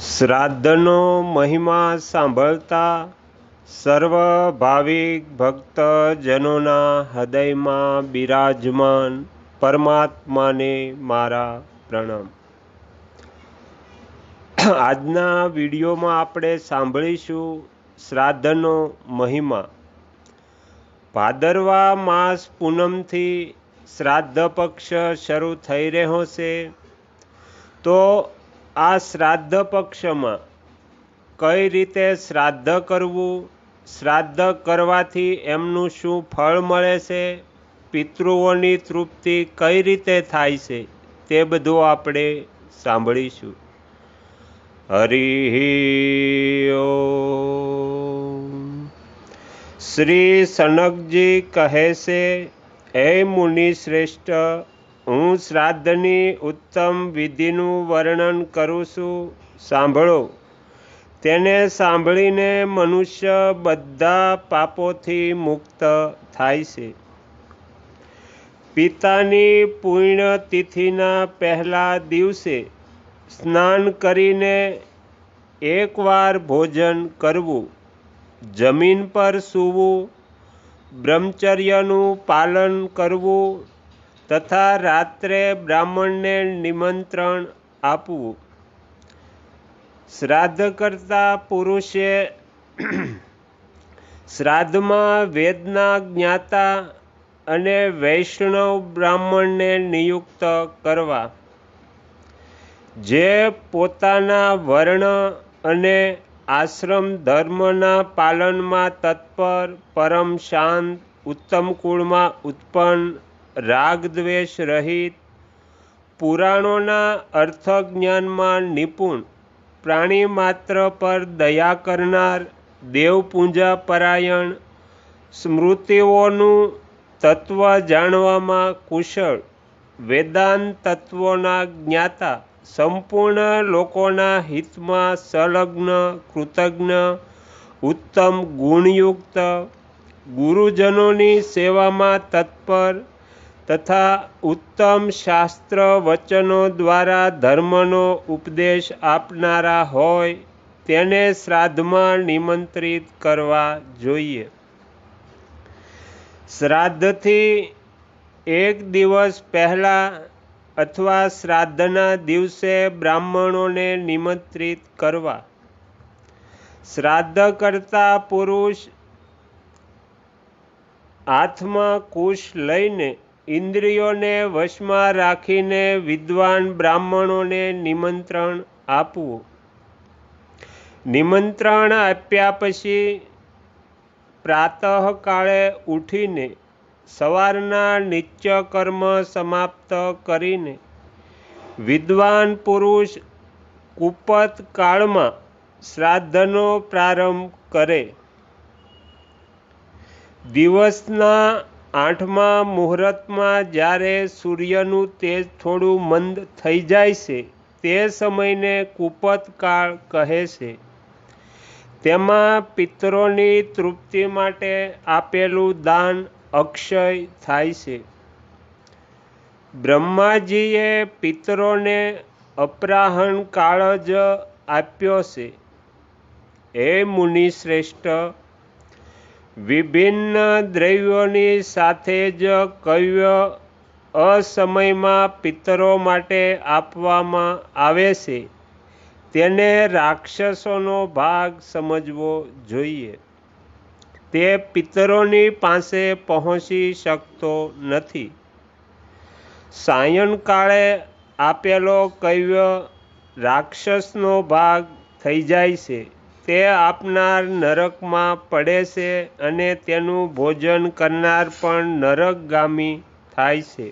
શ્રાદ્ધનો મહિમા સાંભળતા સર્વ ભાવિક ભક્તજનોના હૃદયમાં બિરાજમાન પરમાત્માને મારા પ્રણામ. આજના વિડીયોમાં આપણે સાંભળીશું શ્રાદ્ધનો મહિમા. ભાદરવા માસ પૂનમથી શ્રાદ્ધ પક્ષ શરૂ થઈ રહ્યો છે. તો આ શ્રાદ્ધ પક્ષમાં કઈ રીતે શ્રાદ્ધ કરવું? શ્રાદ્ધ કરવાથી એમનું શું ફળ મળે છે? પિતૃઓની તૃપ્તિ કઈ રીતે થાય છે? તે બધું આપણે સાંભળીશું. હરિ શ્રી સનકજી કહે છે, હે મુનિ શ્રેષ્ઠ હું શ્રાદ્ધની ઉત્તમ વિધિનું વર્ણન કરું છું. સાંભળો. તેને સાંભળીને મનુષ્ય બધા પાપોથી મુક્ત થાય છે. પિતાની પુણ્યતિથિના પહેલા દિવસે સ્નાન કરીને એકવાર ભોજન કરવું, જમીન પર સૂવું, બ્રહ્મચર્યનું પાલન કરવું તથા રાત્રે બ્રાહ્મણને નિમંત્રણ આપવું. શ્રાદ્ધ કરતા પુરુષે શ્રાદ્ધમાં વેદના જ્ઞાતા અને વૈષ્ણવ બ્રાહ્મણને નિયુક્ત કરવા. જે પોતાના વર્ણ અને આશ્રમ ધર્મના પાલનમાં તત્પર, પરમ શાંત, ઉત્તમ કુળમાં ઉત્પન્ન રાગ દ્વેષ રહિત, પુરાણોના અર્થજ્ઞાનમાં નિપુણ, પ્રાણી માત્ર પર દયા કરનાર દેવપૂજા પરાયણ, સ્મૃતિઓનું તત્વ જાણવામાં કુશળ, વેદાંત તત્વોના જ્ઞાતા, સંપૂર્ણ લોકોના હિતમાં સંલગ્ન, કૃતજ્ઞ, ઉત્તમ ગુણયુક્ત, ગુરુજનોની સેવામાં તત્પર તથા ઉત્તમ શાસ્ત્ર વચનો દ્વારા ધર્મનો ઉપદેશ આપનારા હોય તેને શ્રાદ્ધમાં નિમંત્રિત કરવા જોઈએ. શ્રાદ્ધથી એક દિવસ પહેલાં અથવા શ્રાદ્ધના દિવસે બ્રાહ્મણોને નિમંત્રિત કરવા. શ્રાદ્ધ કરતા પુરુષ હાથમાં કુશ લઈને ઇન્દ્રિયોને વશમાં રાખીને વિદ્વાન બ્રાહ્મણોને નિમંત્રણ આપવું. નિમંત્રણ આપ્યા પછી પ્રાતઃકાળે ઉઠીને સવારના નિત્યકર્મ સમાપ્ત કરીને વિદ્વાન પુરુષ કુપત કાળમાં શ્રાદ્ધનો પ્રારંભ કરે. દિવસના આઠમા મુહૂર્તમાં જ્યારે સૂર્યનું તેજ થોડું મંદ થઈ જાય છે, તે સમયને કુપતકાળ કહે છે. તેમાં પિત્રોની તૃપ્તિ માટે આપેલું દાન અક્ષય થાય છે. બ્રહ્માજીએ પિત્રોને અપરાહન કાળ જ આપ્યો છે. હે મુનિ શ્રેષ્ઠ વિભિન્ન દ્રવ્યોની સાથે જ કવ્ય અસમયમાં પિતરો માટે આપવામાં આવે છે. તેને રાક્ષસોનો ભાગ સમજવો જોઈએ. તે પિતરોની પાસે પહોંચી શકતો નથી. સાયંકાળે આપેલો કવ્ય રાક્ષસનો ભાગ થઈ જાય છે. તે આપનાર નરકમાં પડે છે અને તેનું ભોજન કરનાર પણ નરકગામી થાય છે.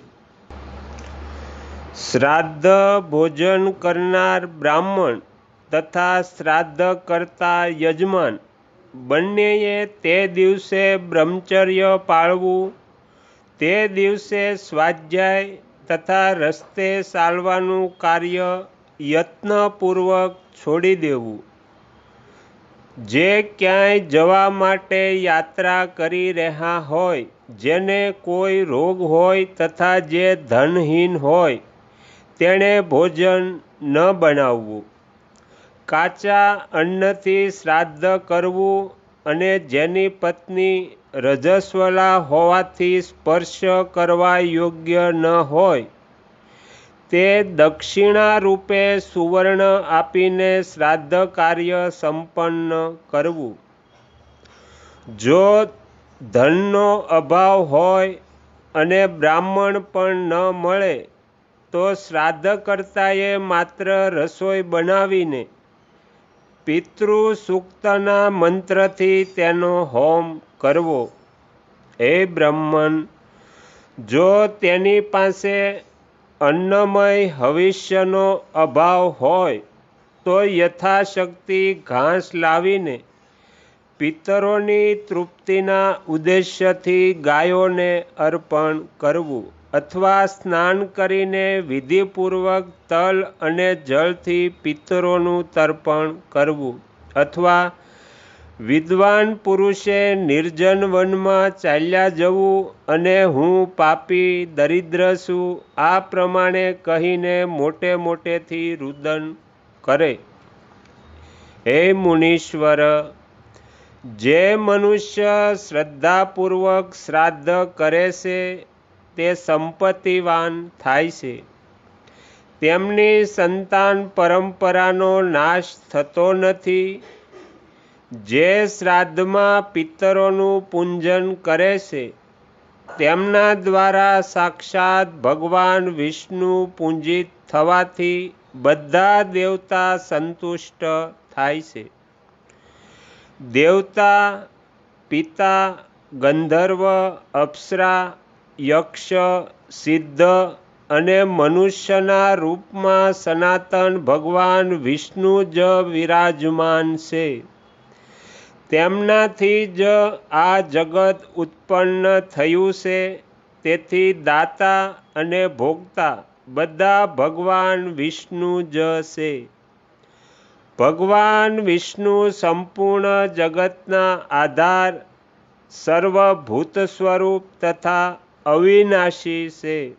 શ્રાદ્ધ ભોજન કરનાર બ્રાહ્મણ તથા શ્રાદ્ધ કરતા યજમાન બંનેએ તે દિવસે બ્રહ્મચર્ય પાળવું, તે દિવસે સ્વાધ્યાય તથા રસ્તે ચાલવાનું કાર્ય યત્નપૂર્વક છોડી દેવું. જે ક્યાંય જવા માટે યાત્રા કરી રહ્યા હોય, જેને કોઈ રોગ હોય તથા જે ધનહીન હોય, તેણે ભોજન ન બનાવવું. કાચા અન્નથી શ્રાદ્ધ કરવું અને જેની પત્ની રજસ્વલા હોવાથી સ્પર્શ કરવા યોગ્ય ન હોય તે દક્ષિણા રૂપે સુવર્ણ આપીને શ્રાદ્ધ કાર્ય સંપન્ન કરવું. જો ધનનો અભાવ હોય અને બ્રાહ્મણ પણ ન મળે, તો શ્રાદ્ધકર્તાએ માત્ર રસોઈ બનાવીને પિતૃ સૂક્તના મંત્રથી તેનો હોમ કરવો. હે બ્રહ્મન જો તેની પાસે અન્નમય હવિષ્યનો અભાવ હોય તો યથાશક્તિ ઘાસ લાવીને પિતરોની તૃપ્તિના ઉદ્દેશ્યથી ગાયોને અર્પણ કરવું અથવા સ્નાન કરીને વિધિપૂર્વક તલ અને જળથી પિતરોનું તર્પણ કરવું અથવા વિદ્વાન પુરુષે નિર્જન વનમાં ચાલ્યા જવું અને હું પાપી દરિદ્ર છું, આ પ્રમાણે કહીને મોટે મોટેથી રુદન કરે. હે મુનીશ્વર, જે મનુષ્ય શ્રદ્ધાપૂર્વક શ્રાદ્ધ કરે છે, તે સંપત્તિવાન થાય છે. તેમની સંતાન પરંપરાનો નાશ થતો નથી જે શ્રાદ્ધમાં પિતરોનું પૂંજન કરે છે, તેમના દ્વારા સાક્ષાત ભગવાન વિષ્ણુ પૂંજિત થવાથી બધા દેવતા સંતુષ્ટ થાય છે. દેવતા, પિતા, ગંધર્વ, અપ્સરા, યક્ષ, સિદ્ધ અને મનુષ્યના રૂપમાં સનાતન ભગવાન વિષ્ણુ જ વિરાજમાન છે. તેમનાથી જ આ જગત ઉત્પન્ન થયું છે. તેથી દાતા અને ભોગતા બધા ભગવાન વિષ્ણુ જ છે. ભગવાન વિષ્ણુ સંપૂર્ણ જગતના આધાર સર્વભૂત સ્વરૂપ તથા અવિનાશી છે.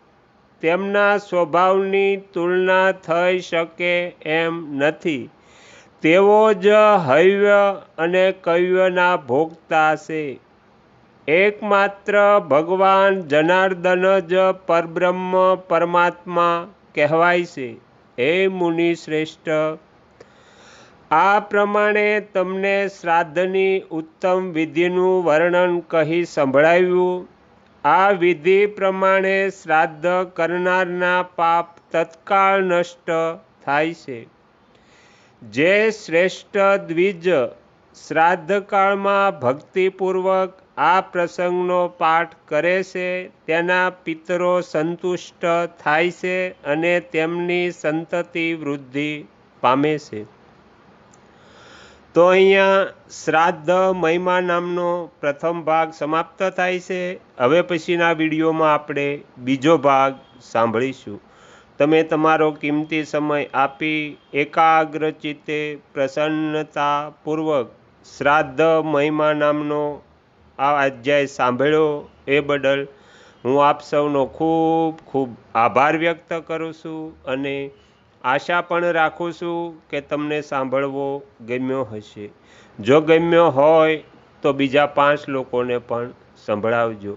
તેમના સ્વભાવની તુલના થઈ શકે એમ નથી. તેઓ જ હૈવ્ય અને કૈવ્યના ભોગતા છે. એકમાત્ર ભગવાન જનાર્દન જ પરબ્રહ્મ પરમાત્મા કહેવાય છે. હે મુનિ શ્રેષ્ઠ, આ પ્રમાણે તમને શ્રાદ્ધની ઉત્તમ વિધિનું વર્ણન કહી સંભળાવ્યું. આ વિધિ પ્રમાણે શ્રાદ્ધ કરનારના પાપ તત્કાળ નષ્ટ થાય છે. જે શ્રેષ્ઠ દ્વિજ શ્રાદ્ધકાળમાં ભક્તિપૂર્વક આ પ્રસંગનો પાઠ કરે છે, તેના પિતરો સંતુષ્ટ થાય છે અને તેમની સંતતિ વૃદ્ધિ પામે છે. તો અહીંયા શ્રાદ્ધ મહિમા નામનો પ્રથમ ભાગ સમાપ્ત થાય છે. હવે પછીના વિડીયોમાં આપણે બીજો ભાગ સાંભળીશું. તમે તમારો કિંમતી સમય આપી એકાગ્ર ચિત્તે પ્રસન્નતાપૂર્વક શ્રાદ્ધ મહિમા નામનો આ અધ્યાય સાંભળ્યો એ બદલ હું આપ સૌનો ખૂબ ખૂબ આભાર વ્યક્ત કરું છું અને આશા પણ રાખું છું કે તમને સાંભળવો ગમ્યો હશે. જો ગમ્યો હોય તો બીજા પાંચ લોકોને પણ સંભળાવજો.